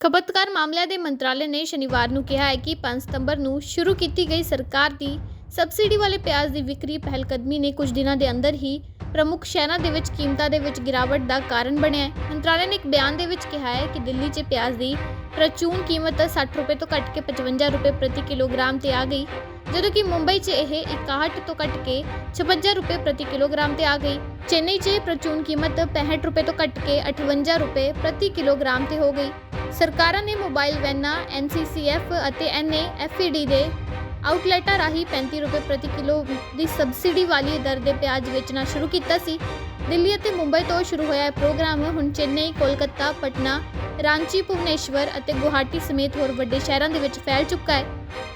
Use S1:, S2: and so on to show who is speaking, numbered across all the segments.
S1: ਖਪਤਕਾਰ ਮਾਮਲਿਆਂ ਦੇ ਮੰਤਰਾਲੇ ਨੇ ਸ਼ਨੀਵਾਰ ਨੂੰ ਕਿਹਾ ਹੈ ਕਿ 5 ਸਤੰਬਰ ਨੂੰ ਸ਼ੁਰੂ ਕੀਤੀ ਗਈ ਸਰਕਾਰ ਦੀ ਸਬਸਿਡੀ ਵਾਲੇ ਪਿਆਜ਼ ਦੀ ਵਿਕਰੀ ਪਹਿਲਕਦਮੀ ਨੇ ਕੁਝ ਦਿਨਾਂ ਦੇ ਅੰਦਰ ਹੀ ਪ੍ਰਮੁੱਖ ਸ਼ਹਿਰਾਂ ਦੇ ਵਿੱਚ ਕੀਮਤਾਂ ਦੇ ਵਿੱਚ ਗਿਰਾਵਟ ਦਾ ਕਾਰਨ ਬਣਿਆ ਹੈ। ਮੰਤਰਾਲੇ ਨੇ ਇੱਕ ਬਿਆਨ ਦੇ ਵਿੱਚ ਕਿਹਾ ਹੈ ਕਿ ਦਿੱਲੀ 'ਚ ਪਿਆਜ਼ ਦੀ ਪ੍ਰਚੂਨ ਕੀਮਤ 60 ਰੁਪਏ ਤੋਂ ਘਟ ਕੇ 55 ਰੁਪਏ ਪ੍ਰਤੀ ਕਿਲੋਗ੍ਰਾਮ ਤੇ ਆ ਗਈ, ਜਦੋਂ ਕਿ ਮੁੰਬਈ 'ਚ ਇਹ 61 ਤੋਂ ਘਟ ਕੇ 56 ਰੁਪਏ ਪ੍ਰਤੀ ਕਿਲੋਗ੍ਰਾਮ ਤੇ ਆ ਗਈ। ਚੇਨਈ 'ਚ ਪ੍ਰਚੂਨ ਕੀਮਤ 65 ਰੁਪਏ ਤੋਂ ਘਟ ਕੇ 58 ਰੁਪਏ ਪ੍ਰਤੀ ਕਿਲੋਗ੍ਰਾਮ ਤੇ ਹੋ ਗਈ। ਸਰਕਾਰਾਂ ਨੇ ਮੋਬਾਈਲ ਵੈਨਾਂ NCCF ਅਤੇ NAFED ਦੇ ਆਊਟਲੈਟਾਂ ਰਾਹੀਂ 35 ਰੁਪਏ ਪ੍ਰਤੀ ਕਿਲੋ ਦੀ ਸਬਸਿਡੀ ਵਾਲੀ ਦਰ ਦੇ ਪਿਆਜ਼ ਵੇਚਣਾ ਸ਼ੁਰੂ ਕੀਤਾ ਸੀ। ਦਿੱਲੀ ਅਤੇ ਮੁੰਬਈ ਤੋਂ ਸ਼ੁਰੂ ਹੋਇਆ ਇਹ ਪ੍ਰੋਗਰਾਮ ਹੁਣ ਚੇਨਈ, ਕੋਲਕਾਤਾ, ਪਟਨਾ, ਰਾਂਚੀ, ਭੁਵਨੇਸ਼ਵਰ ਅਤੇ ਗੁਹਾਟੀ ਸਮੇਤ ਹੋਰ ਵੱਡੇ ਸ਼ਹਿਰਾਂ ਦੇ ਵਿੱਚ ਫੈਲ ਚੁੱਕਾ ਹੈ।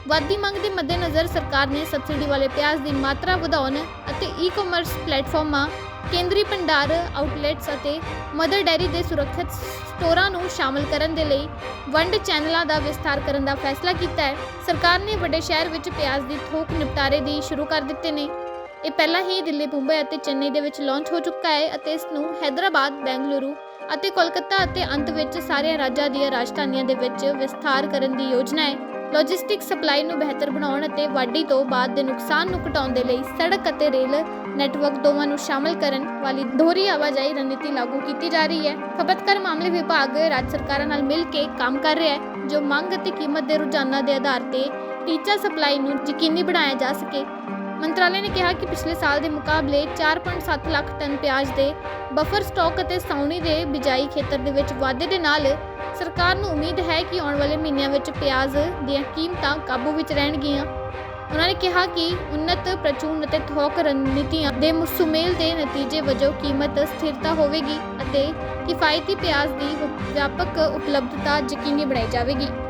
S1: ਵਾਧੀ ਮੰਗ ਦੇ ਮੱਦੇਨਜ਼ਰ ਸਰਕਾਰ ਨੇ ਸਬਸਿਡੀ ਵਾਲੇ ਪਿਆਜ਼ ਦੀ ਮਾਤਰਾ ਵਧਾਉਣ ਅਤੇ ਈ-ਕਾਮਰਸ ਪਲੇਟਫਾਰਮਾਂ ਕੇਂਦਰੀ ਭੰਡਾਰ ਆਊਟਲੈਟਸ ਅਤੇ ਮਦਰ ਡੈਰੀ ਦੇ ਸੁਰੱਖਿਅਤ ਸਟੋਰਾਂ ਨੂੰ ਸ਼ਾਮਲ ਕਰਨ ਦੇ ਲਈ ਵੰਡ ਚੈਨਲਾਂ ਦਾ ਵਿਸਥਾਰ ਕਰਨ ਦਾ ਫੈਸਲਾ ਕੀਤਾ ਹੈ। ਸਰਕਾਰ ਨੇ ਵੱਡੇ ਸ਼ਹਿਰ ਵਿੱਚ ਪਿਆਜ਼ ਦੀ ਥੋਕ ਨਿਪਟਾਰੇ ਦੀ ਸ਼ੁਰੂ ਕਰ ਦਿੱਤੇ ਨੇ। ਇਹ ਪਹਿਲਾਂ ਹੀ ਦਿੱਲੀ, ਮੁੰਬਈ ਅਤੇ ਚੇਨਈ ਦੇ ਵਿੱਚ ਲਾਂਚ ਹੋ ਚੁੱਕਾ ਹੈ ਅਤੇ ਇਸ ਨੂੰ ਹੈਦਰਾਬਾਦ, ਬੈਂਗਲੁਰੂ ਅਤੇ ਕੋਲਕਾਤਾ ਅਤੇ ਅੰਤ ਵਿੱਚ ਸਾਰੇ ਰਾਜਾਂ ਦੀਆਂ ਰਾਜਧਾਨੀਆਂ ਦੇ ਵਿੱਚ ਵਿਸਥਾਰ ਕਰਨ ਦੀ ਯੋਜਨਾ ਹੈ। ਲੌਜਿਸਟਿਕ ਸਪਲਾਈ ਨੂੰ ਬਿਹਤਰ ਬਣਾਉਣ ਅਤੇ ਵਾਢੀ ਤੋਂ ਬਾਅਦ ਦੇ ਨੁਕਸਾਨ ਨੂੰ ਘਟਾਉਣ ਦੇ ਲਈ ਸੜਕ ਅਤੇ ਰੇਲ ਨੈਟਵਰਕ ਦੋਵਾਂ ਨੂੰ ਸ਼ਾਮਲ ਕਰਨ ਵਾਲੀ ਦੋਹਰੀ ਆਵਾਜਾਈ ਰਣਨੀਤੀ ਲਾਗੂ ਕੀਤੀ ਜਾ ਰਹੀ ਹੈ। ਖਪਤਕਾਰ ਮਾਮਲੇ ਵਿਭਾਗ ਰਾਜ ਸਰਕਾਰਾਂ ਨਾਲ ਮਿਲ ਕੇ ਕੰਮ ਕਰ ਰਿਹਾ ਹੈ, ਜੋ ਮੰਗ ਅਤੇ ਕੀਮਤ ਦੇ ਰੁਝਾਨਾਂ ਦੇ ਆਧਾਰ ਤੇ ਟੀਚਾ ਸਪਲਾਈ ਨੂੰ ਯਕੀਨੀ ਬਣਾਇਆ ਜਾ ਸਕੇ। ਮੰਤਰਾਲੇ ਨੇ ਕਿਹਾ ਕਿ ਪਿਛਲੇ ਸਾਲ ਦੇ ਮੁਕਾਬਲੇ 4.7 ਲੱਖ ਟਨ ਪਿਆਜ਼ ਦੇ ਬਫਰ ਸਟਾਕ ਅਤੇ ਸਾਉਣੀ ਦੇ ਬਿਜਾਈ ਖੇਤਰ ਦੇ ਵਿੱਚ ਵਾਧੇ ਦੇ ਨਾਲ ਸਰਕਾਰ ਨੂੰ ਉਮੀਦ ਹੈ ਕਿ ਆਉਣ ਵਾਲੇ ਮਹੀਨਿਆਂ ਵਿੱਚ ਪਿਆਜ਼ ਦੀਆਂ ਕੀਮਤਾਂ ਕਾਬੂ ਵਿੱਚ ਰਹਿਣਗੀਆਂ। ਉਹਨਾਂ ਨੇ ਕਿਹਾ ਕਿ ਉન્નਤ ਪ੍ਰਚੂਨ ਅਤੇ ਥੋਕ ਰਣਨੀਤੀਆਂ ਦੇ ਸੁਮੇਲ ਦੇ ਨਤੀਜੇ ਵਜੋਂ ਕੀਮਤ ਸਥਿਰਤਾ ਹੋਵੇਗੀ ਅਤੇ ਕਿਫਾਇਤੀ ਪਿਆਜ਼ ਦੀ ਵਿਆਪਕ ਉਪਲਬਧਤਾ ਯਕੀਨੀ ਬਣਾਈ ਜਾਵੇਗੀ।